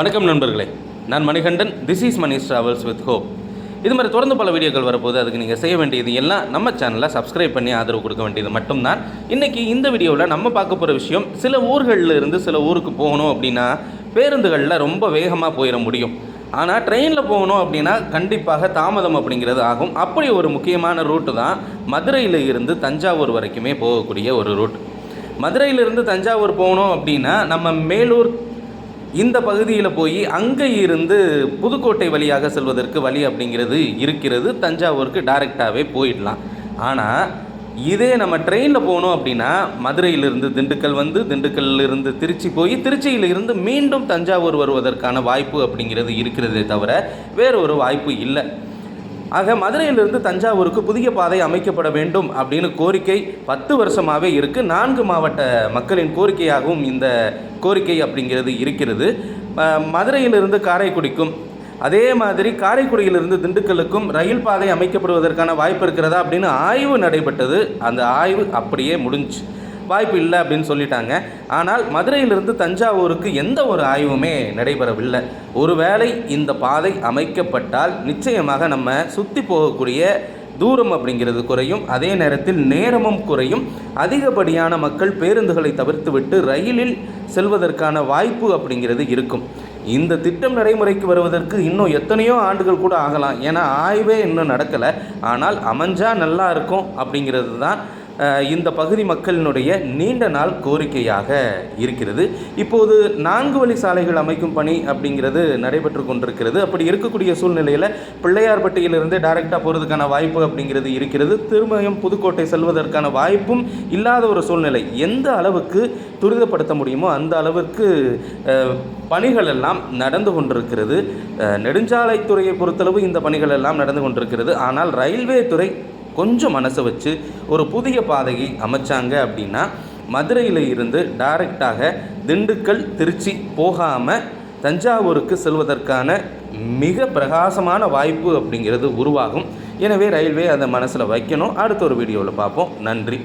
வணக்கம் நண்பர்களே. நான் Manikandan. This is Mani travels with hope இது மாதிரி தொடர்ந்து பல வீடியோக்கள் வரப்போது அதுக்கு நீங்கள் செய்ய வேண்டியது எல்லாம் நம்ம சேனலை சப்ஸ்கிரைப் பண்ணி ஆதரவு கொடுக்க வேண்டியது மட்டும்தான். இன்றைக்கி இந்த வீடியோவில் நம்ம பார்க்க போகிற விஷயம் சில ஊர்களில் இருந்து சில ஊருக்கு போகணும் அப்படின்னா பேருந்துகளில் ரொம்ப வேகமாக போயிட முடியும். ஆனால் ட்ரெயினில் போகணும் அப்படின்னா கண்டிப்பாக தாமதம் அப்படிங்கிறது ஆகும். அப்படி ஒரு முக்கியமான ரூட்டு தான் மதுரையில் இருந்து தஞ்சாவூர் வரைக்குமே போகக்கூடிய ஒரு ரூட் மதுரையிலிருந்து தஞ்சாவூர் போகணும் அப்படின்னா நம்ம மேலூர் இந்த பகுதியில் போய் அங்கே இருந்து புதுக்கோட்டை வழியாக செல்வதற்கு வழி அப்படிங்கிறது இருக்கிறது. தஞ்சாவூருக்கு டைரெக்டாகவே போயிடலாம். ஆனால் இதே நம்ம ட்ரெயினில் போகணும் அப்படின்னா மதுரையிலிருந்து திண்டுக்கல் வந்து திண்டுக்கல்லிருந்து திருச்சி போய் திருச்சியிலிருந்து மீண்டும் தஞ்சாவூர் வருவதற்கான வாய்ப்பு அப்படிங்கிறது இருக்கிறதே தவிர வேறு ஒரு வாய்ப்பு இல்லை. ஆக மதுரையிலிருந்து தஞ்சாவூருக்கு புதிய பாதை அமைக்கப்பட வேண்டும் அப்படின்னு கோரிக்கை பத்து வருஷமாகவே இருக்குது நான்கு மாவட்ட மக்களின் கோரிக்கையாகவும் இந்த கோரிக்கை அப்படிங்கிறது இருக்கிறது. மதுரையிலிருந்து காரைக்குடிக்கும் அதே மாதிரி காரைக்குடியிலிருந்து திண்டுக்கலுக்கும் ரயில் பாதை அமைக்கப்படுவதற்கான வாய்ப்பு இருக்கிறதா அப்படின்னு ஆய்வு நடைபெற்றது. அந்த ஆய்வு அப்படியே முடிஞ்சுச்சு வாய்ப்பு இல்லை அப்படின்னு சொல்லிட்டாங்க. ஆனால் மதுரையிலிருந்து தஞ்சாவூருக்கு எந்த ஒரு ஆய்வுமே நடைபெறவில்லை. ஒருவேளை இந்த பாதை அமைக்கப்பட்டால் நிச்சயமாக நம்ம சுற்றி போகக்கூடிய தூரம் அப்படிங்கிறது குறையும். அதே நேரத்தில் நேரமும் குறையும். அதிகப்படியான மக்கள் பேருந்துகளை தவிர்த்துவிட்டு ரயிலில் செல்வதற்கான வாய்ப்பு அப்படிங்கிறது இருக்கும். இந்த திட்டம் நடைமுறைக்கு வருவதற்கு இன்னும் எத்தனையோ ஆண்டுகள் கூட ஆகலாம். ஏன்னா ஆய்வே இன்னும் நடக்கலை. ஆனால் அமைஞ்சா நல்லா இருக்கும் அப்படிங்கிறது தான் இந்த பகுதி மக்களினுடைய நீண்ட நாள் கோரிக்கையாக இருக்கிறது. இப்போது நான்கு வழி சாலைகள் அமைக்கும் பணி அப்படிங்கிறது நடைபெற்று கொண்டிருக்கிறது. அப்படி இருக்கக்கூடிய சூழ்நிலையில் பிள்ளையார்பட்டியிலிருந்து டைரெக்டாக போகிறதுக்கான வாய்ப்பு அப்படிங்கிறது இருக்கிறது. திருமயம் புதுக்கோட்டை செல்வதற்கான வாய்ப்பும் இல்லாத ஒரு சூழ்நிலை. எந்த அளவுக்கு துரிதப்படுத்த முடியுமோ அந்த அளவுக்கு பணிகள் எல்லாம் நடந்து கொண்டிருக்கிறது. நெடுஞ்சாலைத்துறையை பொறுத்தளவு இந்த பணிகள் எல்லாம் நடந்து கொண்டிருக்கிறது. ஆனால் ரயில்வே துறை கொஞ்சம் மனசை வச்சு ஒரு புதிய பாதையை அமைச்சாங்க அப்படின்னா மதுரையில் இருந்து டைரெக்டாக திண்டுக்கல் திருச்சி போகாமல் தஞ்சாவூருக்கு செல்வதற்கான மிக பிரகாசமான வாய்ப்பு அப்படிங்கிறது உருவாகும். எனவே ரயில்வே அதை மனசில் வைக்கணும். அடுத்த ஒரு வீடியோவில் பார்ப்போம். நன்றி.